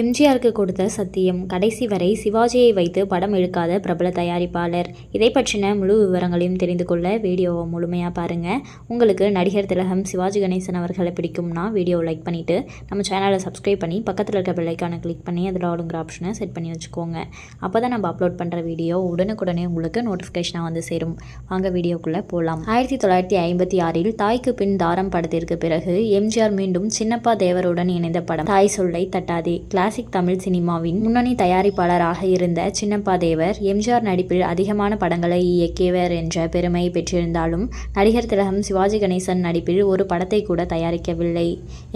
எம்ஜிஆருக்கு கொடுத்த சத்தியம். கடைசி வரை சிவாஜியை வைத்து படம் எடுக்காத பிரபல தயாரிப்பாளர். இதை பற்றின முழு விவரங்களையும் தெரிந்து கொள்ள வீடியோவை முழுமையாக பாருங்கள் உங்களுக்கு நடிகர் திலகம் சிவாஜி கணேசன் அவர்களை பிடிக்கும்னா வீடியோவை லைக் பண்ணிவிட்டு நம்ம சேனலை சப்ஸ்கிரைப் பண்ணி பக்கத்தில் இருக்க பெல்லைக்கானை கிளிக் பண்ணி அதில் ஆளுங்கிற ஆப்ஷனை செட் பண்ணி வச்சுக்கோங்க. அப்போ தான் நம்ம அப்லோட் பண்ணுற வீடியோ உடனுக்குடனே உங்களுக்கு நோட்டிஃபிகேஷனாக வந்து சேரும். வாங்க வீடியோக்குள்ளே போகலாம் ஆயிரத்தி தொள்ளாயிரத்தி ஐம்பத்தி ஆறில் தாய்க்கு பின் தாரம் படத்திற்கு பிறகு எம்ஜிஆர் மீண்டும் சின்னப்பா தேவருடன் இணைந்த படம். தாய் சொல்லை தட்டாதே. கிளாசிக் தமிழ் சினிமாவின் முன்னணி தயாரிப்பாளராக இருந்த சின்னப்பா தேவர் எம்ஜிஆர் நடிப்பில் அதிகமான படங்களை இயக்கியவர் என்ற பெருமையை பெற்றிருந்தாலும் நடிகர் திலகம் சிவாஜி கணேசன் நடிப்பில் ஒரு படத்தை கூட தயாரிக்கவில்லை.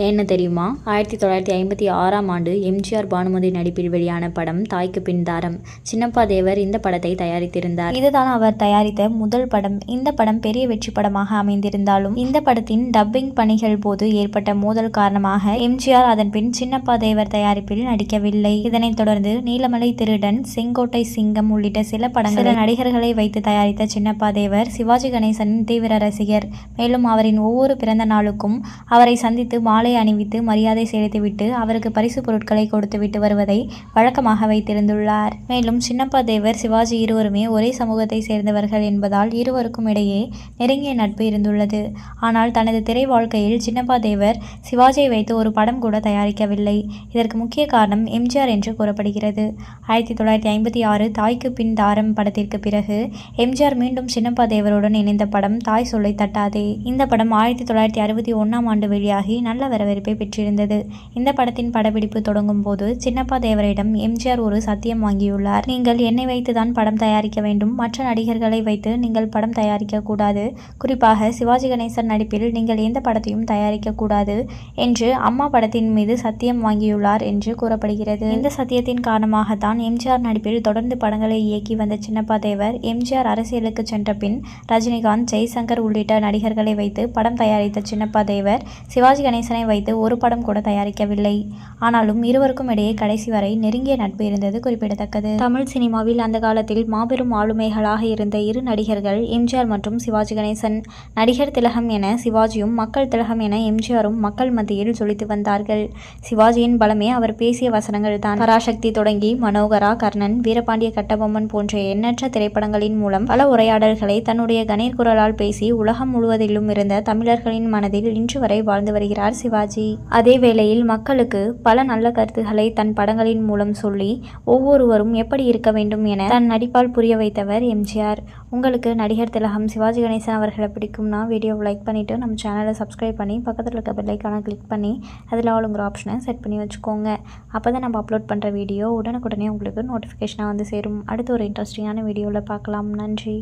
ஏன்னு தெரியுமா? ஆயிரத்தி தொள்ளாயிரத்தி ஐம்பத்தி ஆறாம் ஆண்டு எம்ஜிஆர் பானுமதி நடிப்பில் வெளியான படம் தாய்க்கு பின்தாரம் சின்னப்பா தேவர் இந்த படத்தை தயாரித்திருந்தார். இதுதான் அவர் தயாரித்த முதல் படம். இந்த படம் பெரிய வெற்றி படமாக அமைந்திருந்தாலும் இந்த படத்தின் டப்பிங் பணிகள் போது ஏற்பட்ட மோதல் காரணமாக எம்ஜிஆர் அதன் பின் சின்னப்பா தேவர் தயாரிப்பில் நடிக்கவில்லை. இதனைத் தொடர்ந்து நீலமலை திருடன் செங்கோட்டை சிங்கம் உள்ளிட்ட சில படங்கள் சில நடிகர்களை வைத்து தயாரித்த சின்னப்பா தேவர் சிவாஜி கணேசனின் தீவிர ரசிகர். மேலும் அவரின் ஒவ்வொரு பிறந்த நாளுக்கும் அவரை சந்தித்து மாலை அணிவித்து மரியாதை செலுத்திவிட்டு அவருக்கு பரிசு பொருட்களை கொடுத்துவிட்டு வருவதை வழக்கமாக வைத்திருந்துள்ளார். மேலும் சின்னப்பா தேவர் சிவாஜி இருவருமே ஒரே சமூகத்தை சேர்ந்தவர்கள் என்பதால் இருவருக்கும் இடையே நெருங்கிய நட்பு இருந்துள்ளது. ஆனால் தனது திரை வாழ்க்கையில் சின்னப்பா தேவர் சிவாஜியை வைத்து ஒரு படம் கூட தயாரிக்கவில்லை. இதற்கு முக்கிய காரணம் எம்ஜிஆர் என்று கூறப்படுகிறது. ஆயிரத்தி தொள்ளாயிரத்தி ஐம்பத்தி ஆறு தாய்க்கு பின் தாரம் படத்திற்கு பிறகு எம்ஜிஆர் மீண்டும் சின்னப்பா தேவருடன் இணைந்த படம் தாய் சொல்லை தட்டாதே. இந்த படம் ஆயிரத்தி தொள்ளாயிரத்தி அறுபத்தி ஒன்றாம் ஆண்டு வெளியாகி நல்ல வரவேற்பை பெற்றிருந்தது. இந்த படத்தின் படப்பிடிப்பு தொடங்கும் போது சின்னப்பா தேவரிடம் எம்ஜிஆர் ஒரு சத்தியம் வாங்கியுள்ளார். நீங்கள் என்னை வைத்துதான் படம் தயாரிக்க வேண்டும். மற்ற நடிகர்களை வைத்து நீங்கள் படம் தயாரிக்க கூடாது. குறிப்பாக சிவாஜி கணேசன் நடிப்பில் நீங்கள் எந்த படத்தையும் தயாரிக்க கூடாது என்று அம்மா படத்தின் மீது சத்தியம் வாங்கியுள்ளார் என்று கூறப்படுகிறது. இந்த சத்தியத்தின் காரணமாகத்தான் எம்ஜிஆர் நடிப்பில் தொடர்ந்து படங்களை இயக்கி வந்த சின்னப்பா தேவர் எம்ஜிஆர் அரசியலுக்கு சென்ற பின் ரஜினிகாந்த் ஜெய்சங்கர் உள்ளிட்ட நடிகர்களை வைத்து படம் தயாரித்த சின்னப்பா தேவர் சிவாஜி கணேசனை வைத்து ஒரு படம் கூட தயாரிக்கவில்லை. ஆனாலும் இருவருக்கும் இடையே கடைசி வரை நெருங்கிய நட்பு இருந்தது குறிப்பிடத்தக்கது. தமிழ் சினிமாவில் அந்த காலத்தில் மாபெரும் ஆளுமைகளாக இருந்த இரு நடிகர்கள் எம்ஜிஆர் மற்றும் சிவாஜி கணேசன். நடிகர் திலகம் என சிவாஜியும் மக்கள் திலகம் என எம்ஜிஆரும் மக்கள் மத்தியில் ஜொலித்து வந்தார்கள். சிவாஜியின் பலமே அவர் பேசிய வசனங்கள் தான். பராசக்தி தொடங்கி மனோகரா கர்ணன் வீரபாண்டிய கட்டபொம்மன் போன்ற எண்ணற்ற திரைப்படங்களின் மூலம் பல உரையாடல்களை தன்னுடைய கணீர் குரலால் பேசி உலகம் முழுவதிலும் இருந்த தமிழர்களின் மனதில் இன்று வரை வாழ்ந்து வருகிறார் சிவாஜி. அதே வேளையில் மக்களுக்கு பல நல்ல கருத்துக்களை தன் படங்களின் மூலம் சொல்லி ஒவ்வொருவரும் எப்படி இருக்க வேண்டும் என தன் நடிப்பால் புரிய வைத்தவர் எம்ஜிஆர் உங்களுக்கு நடிகர் திலகம் சிவாஜி கணேசன் அவர்களை பிடிக்கும்னா வீடியோவை லைக் பண்ணிவிட்டு நம்ம சேனலை சப்ஸ்கிரைப் பண்ணி பக்கத்தில் இருக்க பெல்லைக்கான கிளிக் பண்ணி அதில் ஆளுங்கிற ஆப்ஷனை செட் பண்ணி வச்சுக்கோங்க. அப்போ தான் நம்ம அப்லோட் பண்ணுற வீடியோ உடனுக்குடனே உங்களுக்கு நோட்டிஃபிகேஷனாக வந்து சேரும். அடுத்து ஒரு இன்ட்ரெஸ்டிங்கான வீடியோவில் பார்க்கலாம். நன்றி.